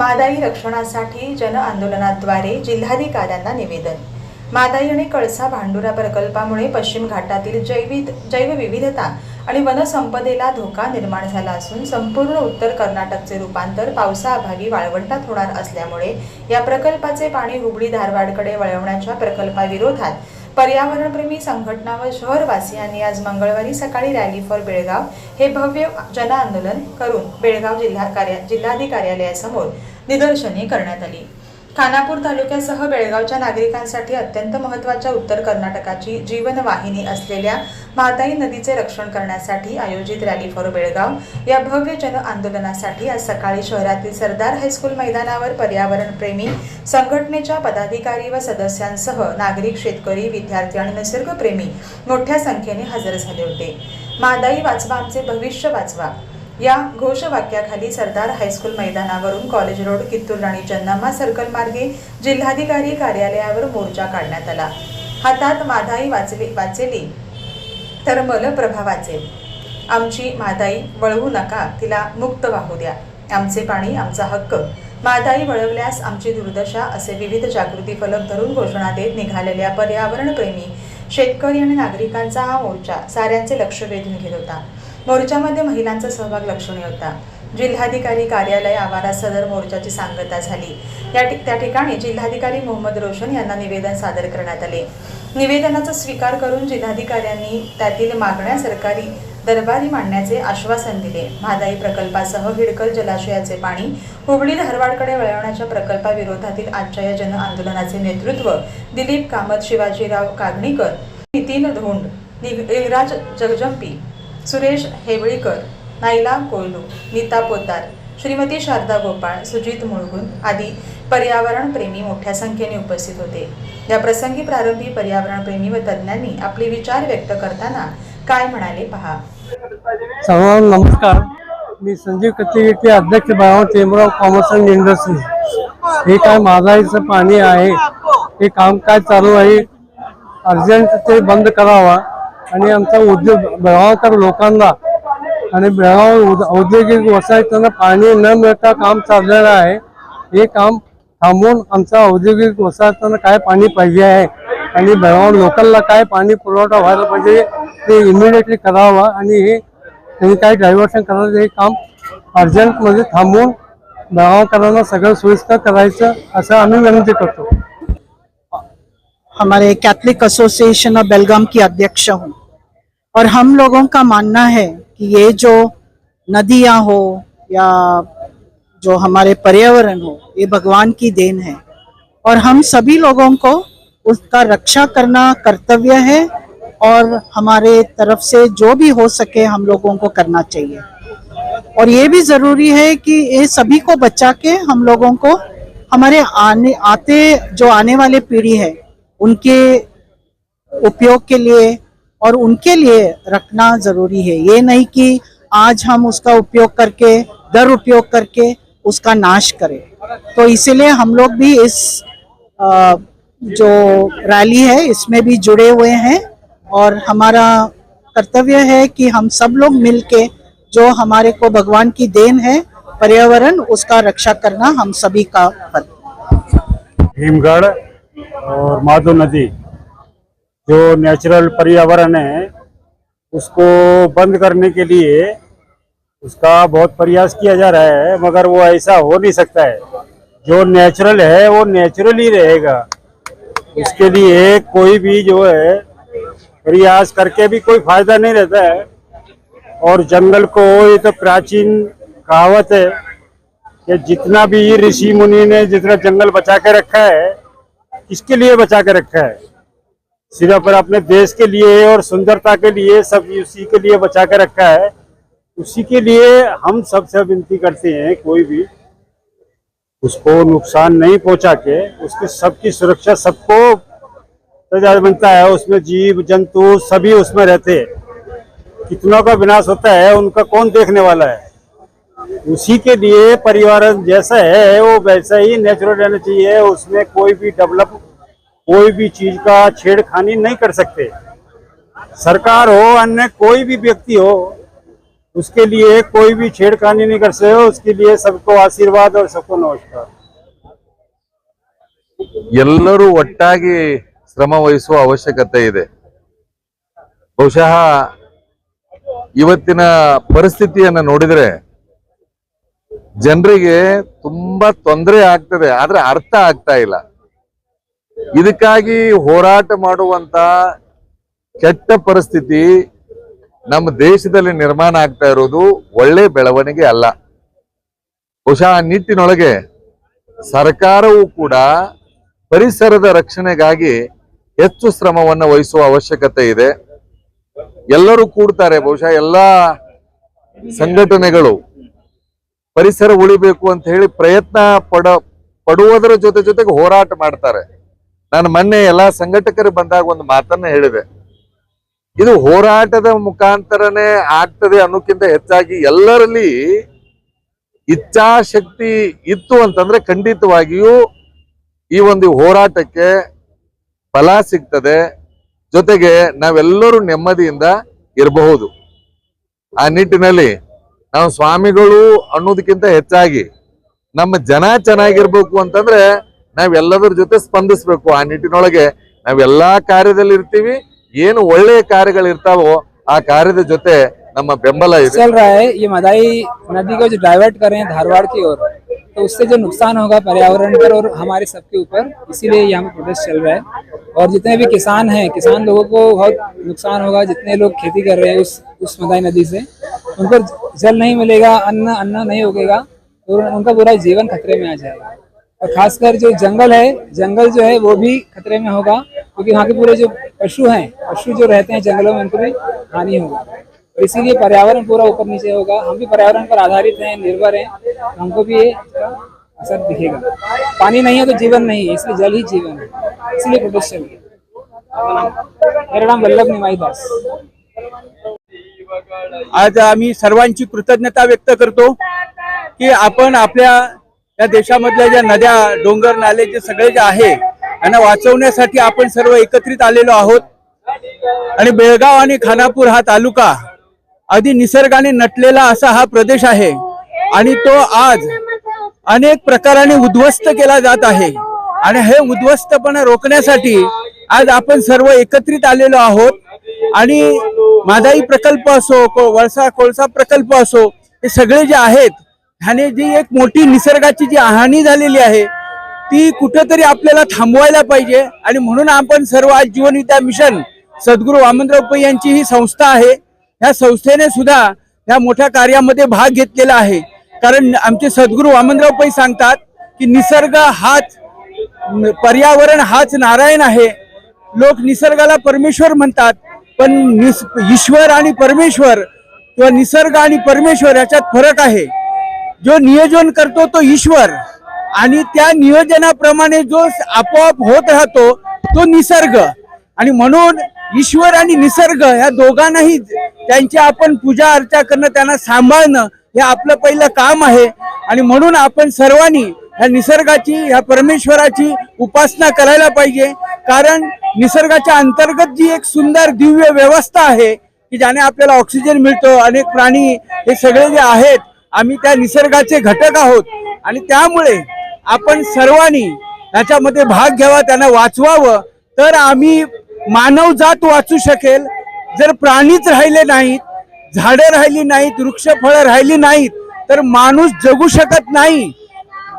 मादाई रक्षणासाठी जन आंदोलनाद्वारे जिल्हाधिकाऱ्यांना निवेदन. मादाई आणि कळसा भांडुरा प्रकल्पामुळे पश्चिम घाटातील जैविक जैवविविधता आणि वनसंपदेला धोका निर्माण झाला असून संपूर्ण उत्तर कर्नाटकचे रूपांतर पावसाअभावी वाळवंटात होणार असल्यामुळे या प्रकल्पाचे पाणी हुबळी धारवाडकडे वळवण्याच्या प्रकल्पाविरोधात पर्यावरणप्रेमी संघटना व शहरवासियांनी आज मंगळवारी सकाळी रॅली फॉर बेळगाव हे भव्य जनआंदोलन करून बेळगाव जिल्हा कार्या जिल्हाधिकार्यालयासमोर निदर्शने करण्यात आली. खानापूर तालुक्यासह बेळगावच्या नागरिकांसाठी अत्यंत महत्त्वाच्या उत्तर कर्नाटकाची जीवनवाहिनी असलेल्या म्हाताई नदीचे रक्षण करण्यासाठी आयोजित रॅली फॉर बेळगाव या भव्य जन आंदोलनासाठी आज सकाळी शहरातील सरदार हायस्कूल मैदानावर पर्यावरणप्रेमी संघटनेच्या पदाधिकारी व सदस्यांसह नागरिक शेतकरी विद्यार्थी आणि निसर्गप्रेमी मोठ्या संख्येने हजर झाले होते. म्हादाई वाचवा आमचे भविष्य वाचवा. या घोषवाक्याखाली सरदार हायस्कूल मैदानावरून college road Kittur Rani Channamma circle मार्गे जिल्हाधिकारी कार्यालयावर मोर्चा काढण्यात आला. हातात माधाई वाचली वाचेली तर मलप्रभा वाचेल आमची मादाई वळवू नका तिला मुक्त वाहू द्या. आमचे पाणी आमचा हक्क. मादाई वळवल्यास आमची दुर्दशा असे विविध जागृती फलक धरून घोषणा देत निघालेल्या पर्यावरणप्रेमी शेतकरी आणि नागरिकांचा हा मोर्चा साऱ्यांचे लक्ष वेधून घेत होता. मोर्चामध्ये महिलांचा सहभाग लक्षणीय होता. जिल्हाधिकारी कार्यालय आवारात सदर मोर्चाची सांगता झाली. या त्या ठिकाणी जिल्हाधिकारी मोहम्मद रोशन यांना निवेदन सादर करण्यात आले. निवेदनाचा स्वीकार करून जिल्हाधिकाऱ्यांनी त्यातील मागण्या सरकारी दरबारी मांडण्याचे आश्वासन दिले. म्हादाई प्रकल्पासह हिडकल जलाशयाचे पाणी हुबळी धारवाडकडे वळवण्याच्या प्रकल्पाविरोधातील आजच्या या जनआंदोलनाचे नेतृत्व दिलीप कामत शिवाजीराव कागणीकर नितीन धोंड निराज जगजंपी सुरेश हेवळीकर नाईला कोयलू नीता पोद्दार श्रीमती शारदा गोपाळ सुजित मुळगुण आदी पर्यावरणप्रेमी मोठ्या संख्येने उपस्थित होते. या प्रसंगी प्रारंभी पर्यावरणप्रेमी व तज्ज्ञांनी आपले विचार व्यक्त करताना काय म्हणाले पहा. सर्वांना नमस्कार. मी संजीव कत्तिगेटे अध्यक्ष भाव chamber of commerce and industry. हे काय माझाईचं पाणी आहे. हे काम काय चालू आहे. अर्जंट ते बंद करावा. आणि आमचा उद्योग बेळगावकर लोकांना आणि बेळगाव औद्योगिक वसाहतींना पाणी न मिळता काम चाललेलं आहे. हे काम थांबवून आमच्या औद्योगिक वसाहतींना काय पाणी पाहिजे आहे आणि बेळगाव लोकलला काय पाणी पुरवठा व्हायला पाहिजे ते इमिडिएटली करावा आणि हे त्यांनी काय डायव्हर्शन करायचं हे काम अर्जंटमध्ये थांबवून बेळगावकरांना सगळं सोयीस्कर करायचं असं आम्ही विनंती करतो. हमारे कैथलिक एसोसिएशन ऑफ बेलगाम की अध्यक्ष हूँ। और हम लोगों का मानना है कि ये जो नदियाँ हो या जो हमारे पर्यावरण हो, ये भगवान की देन है। और हम सभी लोगों को उसका रक्षा करना कर्तव्य है और हमारे तरफ़ से जो भी हो सके हम लोगों को करना चाहिए। और ये भी ज़रूरी है कि ये सभी को बचा के हम लोगों को हमारे आने, आते, जो आने वाले पीढ़ी है, उनके उपयोग के लिए और उनके लिए रखना ज़रूरी है। ये नहीं कि आज हम उसका उपयोग करके दुरुपयोग करके उसका नाश करें। तो इसीलिए हम लोग भी इस अ, जो रैली है इसमें भी जुड़े हुए हैं और हमारा कर्तव्य है कि हम सब लोग मिलके जो हमारे को भगवान की देन है पर्यावरण उसका रक्षा करना हम सभी का फ़र्ज़। भीमगढ़ और माधो नदी। जो नेचुरल पर्यावरण है, उसको बंद करने के लिए उसका बहुत प्रयास किया जा रहा है, मगर वो ऐसा हो नहीं सकता है। जो नेचुरल है, वो नेचुरल ही रहेगा। उसके लिए कोई भी जो है, प्रयास करके भी कोई फ़ायदा नहीं रहता है। और जंगल को ये तो प्राचीन कहावत है कि जितना भी ऋषि मुनि ने जितना जंगल बचा के रखा है, किसके लिए बचा के रखा है? सिर्फ़ पर अपने देश के लिए और सुंदरता के लिए सब उसी के लिए बचा के रखा है। उसी के लिए हम सबसे विनती करते हैं कोई भी उसको नुकसान नहीं पहुँचा के, उसकी सबकी सुरक्षा सबको बनता है। उसमें जीव, जंतु सभी उसमें रहते हैं। कितनों का विनाश होता है, उनका कौन देखने वाला है? उसी के लिए परिवार जैसा है, वो वैसा ही नेचुरल रहना चाहिए उसमें कोई भी डेवलप कोई भी चीज का छेड़खानी नहीं कर सकते सरकार हो अन्य कोई भी व्यक्ति हो उसके लिए कोई भी छेड़खानी नहीं कर सकते उसके लिए सबको आशीर्वाद और सबको नमस्कार ಎಲ್ಲರೂ ಒಟ್ಟಾಗಿ ಶ್ರಮ ವಹಿಸುವ ಅವಶ್ಯಕತೆ ಇದೆ ಬಹುಶಃ ಇವತ್ತಿನ ಪರಿಸ್ಥಿತಿಯನ್ನ ನೋಡಿದ್ರೆ ಜನರಿಗೆ ತುಂಬಾ ತೊಂದರೆ ಆಗ್ತದೆ ಆದ್ರೆ ಅರ್ಥ ಆಗ್ತಾ ಇಲ್ಲ ಇದಕ್ಕಾಗಿ ಹೋರಾಟ ಮಾಡುವಂತ ಕೆಟ್ಟ ಪರಿಸ್ಥಿತಿ ನಮ್ಮ ದೇಶದಲ್ಲಿ ನಿರ್ಮಾಣ ಆಗ್ತಾ ಇರೋದು ಒಳ್ಳೆ ಬೆಳವಣಿಗೆ ಅಲ್ಲ. ಬಹುಶಃ ಆ ನಿಟ್ಟಿನೊಳಗೆ ಸರ್ಕಾರವು ಕೂಡ ಪರಿಸರದ ರಕ್ಷಣೆಗಾಗಿ ಹೆಚ್ಚು ಶ್ರಮವನ್ನು ವಹಿಸುವ ಅವಶ್ಯಕತೆ ಇದೆ. ಎಲ್ಲರೂ ಕೂಡ್ತಾರೆ, ಬಹುಶಃ ಎಲ್ಲಾ ಸಂಘಟನೆಗಳು ಪರಿಸರ ಉಳಿಬೇಕು ಅಂತ ಹೇಳಿ ಪ್ರಯತ್ನ ಪಡ, ಪಡುವುದರ ಜೊತೆ ಜೊತೆಗೆ ಹೋರಾಟ ಮಾಡ್ತಾರೆ. ನಾನು ಮೊನ್ನೆ ಎಲ್ಲಾ ಸಂಘಟಕರು ಬಂದಾಗ ಒಂದು ಮಾತನ್ನ ಹೇಳಿದೆ. ಇದು ಹೋರಾಟದ ಮುಖಾಂತರನೇ ಆಗ್ತದೆ ಅನ್ನೋಕ್ಕಿಂತ ಹೆಚ್ಚಾಗಿ ಎಲ್ಲರಲ್ಲಿ ಇಚ್ಛಾಶಕ್ತಿ ಇತ್ತು ಅಂತಂದ್ರೆ ಖಂಡಿತವಾಗಿಯೂ ಈ ಒಂದು ಹೋರಾಟಕ್ಕೆ ಫಲ ಸಿಗ್ತದೆ. ಜೊತೆಗೆ ನಾವೆಲ್ಲರೂ ನೆಮ್ಮದಿಯಿಂದ ಇರಬಹುದು. ಆ ನಿಟ್ಟಿನಲ್ಲಿ ನಾವು ಸ್ವಾಮಿಗಳು ಅನ್ನೋದಕ್ಕಿಂತ ಹೆಚ್ಚಾಗಿ ನಮ್ಮ ಜನ ಚೆನ್ನಾಗಿರ್ಬೇಕು ಅಂತಂದ್ರೆ ನಾವೆಲ್ಲದರ ಜೊತೆ ಸ್ಪಂದಿಸ್ಬೇಕು ಆ ನಿಟ್ಟಿನೊಳಗೆ ನಾವೆಲ್ಲಾ ಕಾರ್ಯದಲ್ಲಿ ಇರ್ತೀವಿ ಏನು ಒಳ್ಳೆಯ ಕಾರ್ಯಗಳಿರ್ತಾವೋ ಆ ಕಾರ್ಯದ ಜೊತೆ ನಮ್ಮ ಬೆಂಬಲ ಇದೆ चल रहा है ये मदाई नदी को जो डाइवर्ट कर रहे हैं धारवाड़ की ओर तो उससे जो नुकसान होगा पर्यावरण पर और हमारे सबके ऊपर इसीलिए यहाँ पे प्रोटेस्ट चल रहा है और जितने भी किसान हैं किसान लोगों को बहुत नुकसान होगा जितने लोग खेती कर रहे हैं उस उस मदाई नदी से उनको जल नहीं मिलेगा अन्न अन्न नहीं उगेगा तो उनका पूरा जीवन खतरे में आ जाएगा और खासकर जो जंगल है जंगल जो है वो भी खतरे में होगा क्योंकि वहाँ के पूरे जो पशु हैं पशु जो रहते हैं जंगलों में उनको भी हानि होगा। और इसीलिए पर्यावरण पूरा ऊपर नीचे होगा। हम भी पर्यावरण पर आधारित हैं निर्भर हैं हमको भी ये असर दिखेगा। पानी नहीं है तो जीवन नहीं है इसलिए जल ही जीवन है। इसलिए प्रोटेस्ट है मेरा नाम वल्लभ निमाई दास। आज आम्ही सर्वांची कृतज्ञता व्यक्त करतो की आपण आपल्या या देशामधल्या ज्या नद्या डोंगर नाले जे सगळे जे आहे यांना वाचवण्यासाठी आपण सर्व एकत्रित आलेलो आहोत. आणि बेळगाव आणि खानापूर हा तालुका अगदी निसर्गाने नटलेला असा हा प्रदेश आहे. आणि तो आज अनेक प्रकाराने उद्ध्वस्त केला जात आहे. आणि हे उद्ध्वस्तपणा रोखण्यासाठी आज आपण सर्व एकत्रित आलेलो आहोत. आणि मादाई प्रकल्प असो को- वळसा कोळसा प्रकल्प असो हे सगळे जे आहेत ह्याने जी एक मोठी निसर्गाची जी हानी झालेली आहे ती कुठंतरी आपल्याला थांबवायला पाहिजे. आणि म्हणून आपण सर्व आज जीवन विद्या मिशन सद्गुरू वामनराव पै यांची ही संस्था आहे. ह्या संस्थेने सुद्धा ह्या मोठ्या कार्यामध्ये भाग घेतलेला आहे. कारण आमचे सद्गुरू वामनराव पै सांगतात की निसर्ग हाच पर्यावरण हाच नारायण आहे. लोक निसर्गाला परमेश्वर म्हणतात पण निस ईश्वर आणि परमेश्वर किंवा निसर्ग आणि परमेश्वर याच्यात फरक आहे. जो नियोजन करतो तो ईश्वर. आणि त्या नियोजनाप्रमाणे जो आपोआप होत राहतो तो निसर्ग. आणि म्हणून ईश्वर आणि निसर्ग ह्या दोघांनाही त्यांची आपण पूजा अर्चा करणं त्यांना सांभाळणं हे आपलं पहिलं काम आहे. आणि म्हणून आपण सर्वांनी ह्या निसर्गाची ह्या परमेश्वराची उपासना करायला पाहिजे. कारण निसर्गाच्या अंतर्गत जी एक सुंदर दिव्य व्यवस्था आहे की ज्याने आपल्याला ऑक्सिजन मिळतो अनेक प्राणी हे सगळे जे आहेत आम्ही त्या निसर्गाचे घटक आहोत. आणि त्यामुळे आपण सर्वांनी याच्यामध्ये भाग घ्यावा त्यांना वाचवावं. तर आम्ही मानवजात वाचू शकेल. जर प्राणीच राहिले नाहीत झाडं राहिली नाहीत वृक्ष फळं राहिली नाहीत तर माणूस जगू शकत नाही.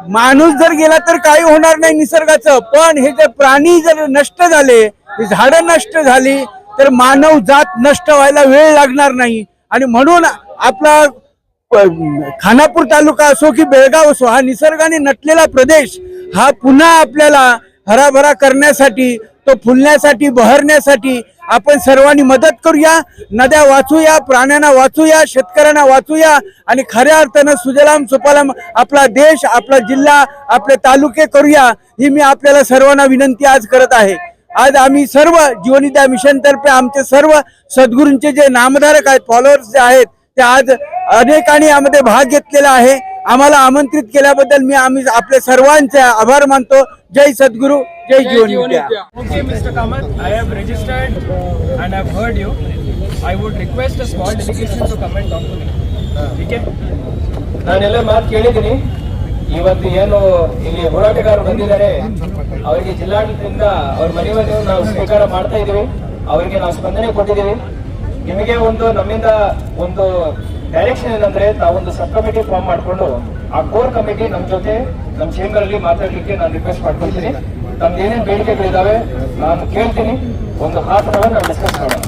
माणूस जर गेला तर काही होणार नाही निसर्गाचं. पण हे जर प्राणी जर नष्ट झाले झाडं नष्ट झाली तर मानव जात नष्ट व्हायला वेळ लागणार नाही. आणि म्हणून आपला खानापूर तालुका असो की बेळगाव असो हा निसर्गाने नटलेला प्रदेश हा पुन्हा आपल्याला हराभरा करण्यासाठी तो फुलण्यासाठी बहरण्यासाठी आपण सर्वांनी मदत करूया. नद्या वाचूया प्राण्यांना वाचूया शेतकऱ्यांना वाचूया आणि खऱ्या अर्थानं सुजलाम सुपालाम आपला देश आपला जिल्हा आपले तालुके करूया ही मी आपल्याला सर्वांना विनंती आज करत आहे. आज आम्ही सर्व जीवनिद्या मिशनतर्फे आमचे सर्व सद्गुरूंचे जे नामधारक आहेत फॉलोअर्स जे आहेत ते आज अनेकांनी यामध्ये भाग घेतलेला आहे आम्हाला आमंत्रित केल्याबद्दल मी आम्ही आपले सर्वांचे आभार मानतो जय सद्गुरू जय Jeevanvidya Okay, Mr. Kamath, I have registered and I've heard you. I would request a small delegation to comment on to me. ಟೀಕೆ ನಾನೆಲ್ಲ ಮಾತು ಕೇಳಿದ್ದೀನಿ ಇವತ್ತು ಏನು ಇಲ್ಲಿ ಹೋರಾಟಗಾರರು ಬಂದಿದ್ದಾರೆ ಅವರಿಗೆ ಜಿಲ್ಲಾಡಳಿತದಿಂದ ಅವ್ರ ಮನೆ ಮನೆ ನಾವು ಸ್ವೀಕಾರ ಮಾಡ್ತಾ ಇದೀವಿ ಅವರಿಗೆ ನಾವು ಸ್ಪಂದನೆ ಕೊಟ್ಟಿದ್ದೀವಿ ನಿಮಗೆ ಒಂದು ನಮ್ಮಿಂದ ಒಂದು ಡೈರೆಕ್ಷನ್ ಏನಂದ್ರೆ ತಾವೊಂದು ಸಬ್ ಕಮಿಟಿ ಫಾರ್ಮ್ ಮಾಡಿಕೊಂಡು, ಆ ಕೋರ್ ಕಮಿಟಿ ನಮ್ಮ ಜೊತೆ ನಮ್ಮ ಚೇಂಬರ್ ಮಾತಾಡ್ಲಿಕ್ಕೆ ನಾನು ರಿಕ್ವೆಸ್ಟ್ ಮಾಡ್ಕೊಳ್ತೀನಿ ನಮ್ದು ಏನೇನು ಬೇಡಿಕೆಗಳಿದಾವೆ, ನಾನು ಕೇಳ್ತೀನಿ. ಒಂದು ಹಾಫ್ ಅನ್ ಅವರ್ ನಾವು ಡಿಸ್ಕಸ್ ಮಾಡೋಣ.